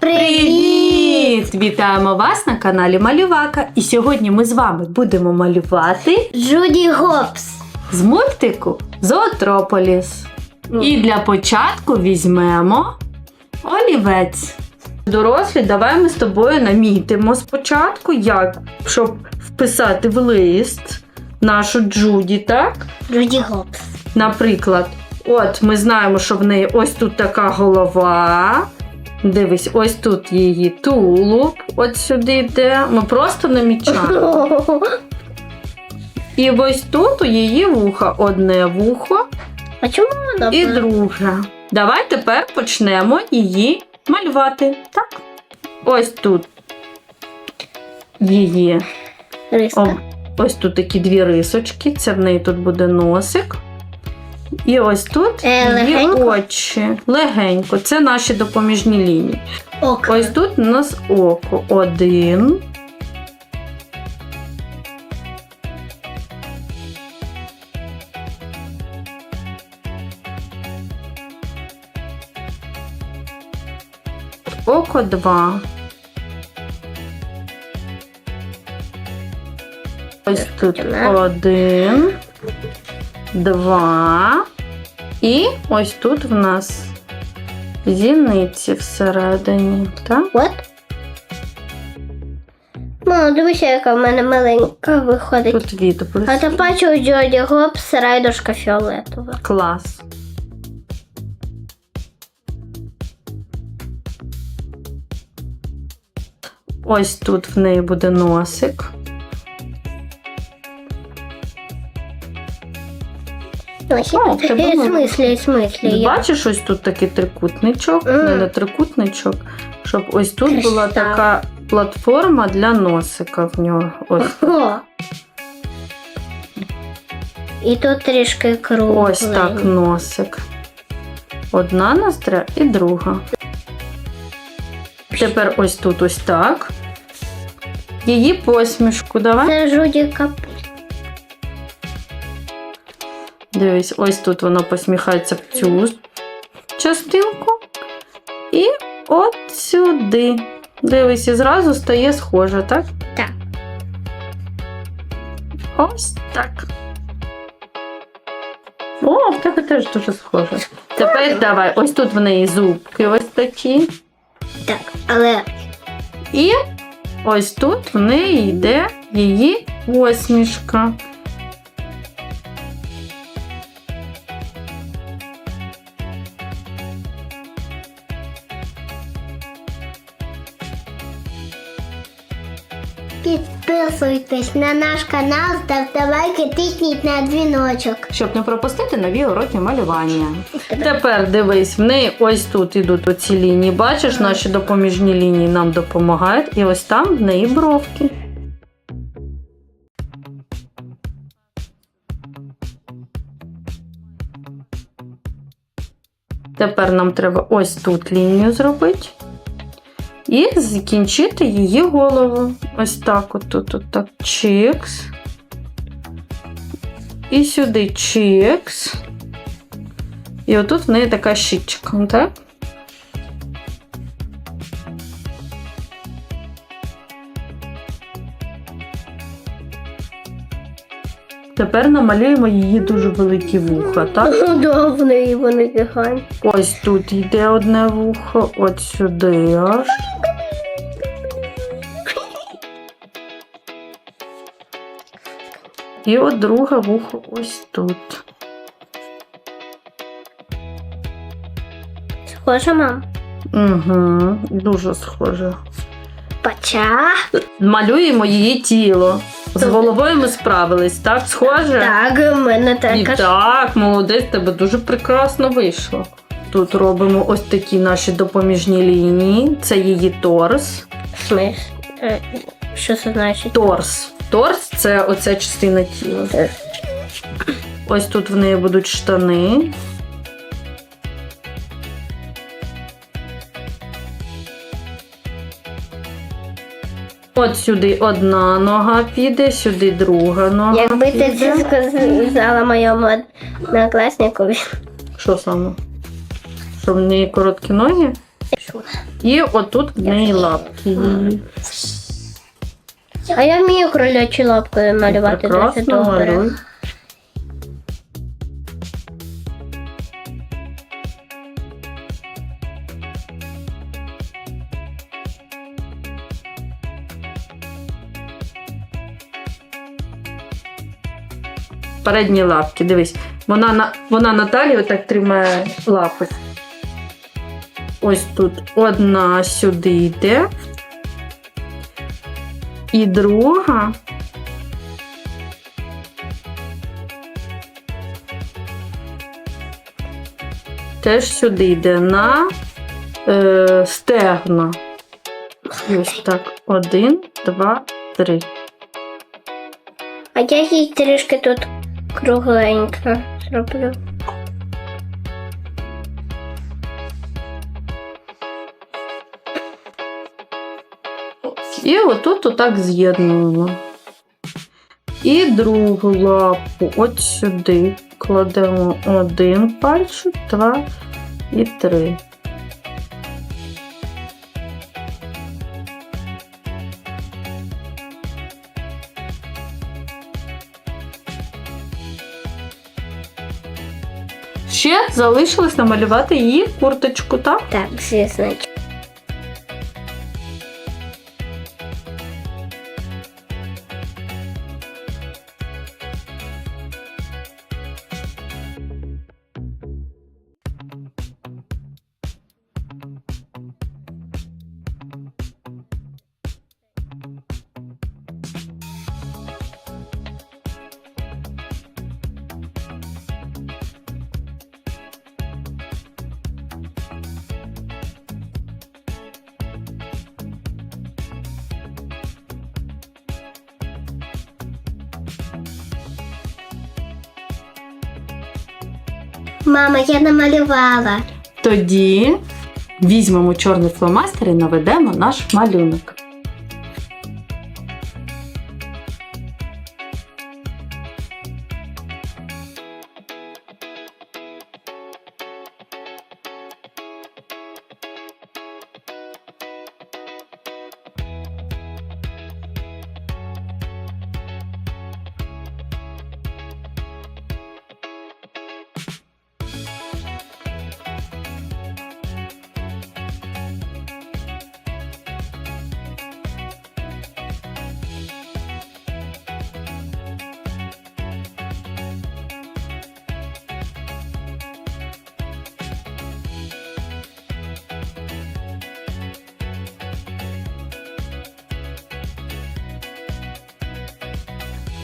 Привіт! Вітаємо вас на каналі Малювака. І сьогодні ми з вами будемо малювати Джуді Гопс. з мультику Зоотрополіс. І для початку візьмемо олівець. Дорослі, давай ми з тобою намітимо спочатку, як щоб вписати в лист нашу Джуді, так? Джуді Гопс. Наприклад, от ми знаємо, що в неї ось тут така голова. Дивись, ось тут її тулуб, от сюди йде. Ми просто намічаємо. І ось тут у її вуха одне вухо А чому вона? і друге. Давай тепер почнемо її малювати. Так. Ось тут її. Риска. О, ось тут такі дві рисочки. Це в неї тут буде носик. І ось тут Е, легенько? очі. Легенько. Це наші допоміжні лінії. Око. Ось тут у нас око. Один. Око два. Ось тут один, два. І ось тут в нас зіниці всередині. Так? От. Мама, дивися, яка в мене маленька виходить. Тут відблиск. А ти бачу у Джоді Гопс райдушка фіолетова. Клас. Ось тут в неї буде носик. Ось. О, в тебе Е, В смислі, в смислі. я- Бачиш, ось тут такий трикутничок, Мгм. не, не трикутничок, щоб ось тут була така платформа для носика в нього. Ось, О. І тут трішки круглий. ось так носик. Одна ноздря і друга. Тепер ось тут ось так. Її посмішку давай. Це Жуді Кап. Дивись, ось тут воно посміхається в цю частинку. І от сюди. Дивись, і зразу стає схоже, так? Так. Ось так. О, в тебе теж дуже схоже. Тепер давай, ось тут в неї зубки ось такі. Так, але І ось тут в неї йде її посмішка. Підписуйтесь на наш канал, ставте лайки, тисніть на дзвіночок. Щоб не пропустити нові уроки малювання. Тепер дивись, в неї ось тут ідуть оці лінії. Бачиш, наші допоміжні лінії нам допомагають, і ось там в неї бровки. Тепер нам треба ось тут лінію зробити. І закінчити її голову. Ось так, от тут, от так, чикс. І сюди чикс. І отут в неї така щічка, так? Тепер намалюємо її дуже великі вуха, так? Да, в неї вони гігантські. Ось тут йде одне вухо, от сюди аж. І от друге вухо ось тут. Схоже, мам. Угу, дуже схоже. Пача. Малюємо її тіло. З головою ми справились, так? Схоже? Так, у мене І така так, молодець, тебе дуже прекрасно вийшло. Тут робимо ось такі наші допоміжні лінії. Це її торс. Смис. Е, Що це значить? Торс. Торс це оця частина тіла. Ось тут в неї будуть штани. От сюди одна нога піде, сюди друга нога. Якби ти це сказала моєму однокласнику, Що саме? Що в неї короткі ноги? І отут в неї лапки. А я вмію кролячі лапки малювати Прекрасно малюй. Передні лапки, дивись. Вона на вона Наталі отак тримає лапи. Ось тут одна сюди йде. І друга теж сюди йде на е, стегна. Ось так. Один, два, три. А я їй трішки тут кругленько зроблю. І отут отак з'єднуємо. І другу лапу от сюди кладемо один пальчик, два і три. Ще залишилось намалювати її курточку, так? Так, звісно. Мама, я намалювала. Тоді візьмемо чорний фломастер і наведемо наш малюнок.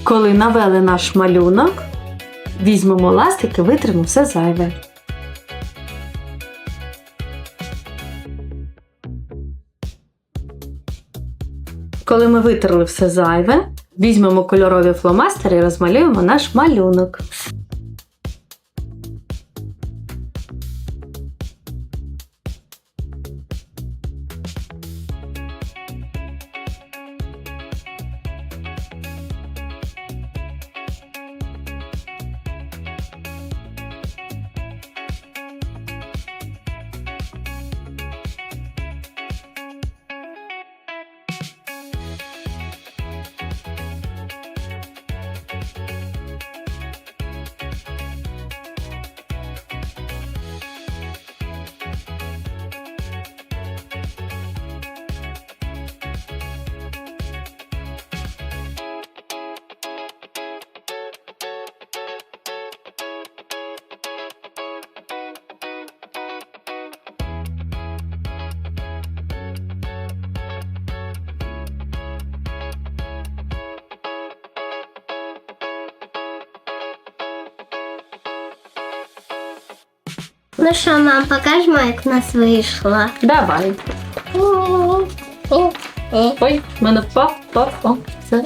Коли навели наш малюнок, візьмемо ластик і витримо все зайве. Коли ми витерли все зайве, візьмемо кольорові фломастери і розмалюємо наш малюнок. Ну що, мам, покажемо, як в нас вийшло. Давай. Ой, в мене пап, пап, о, все.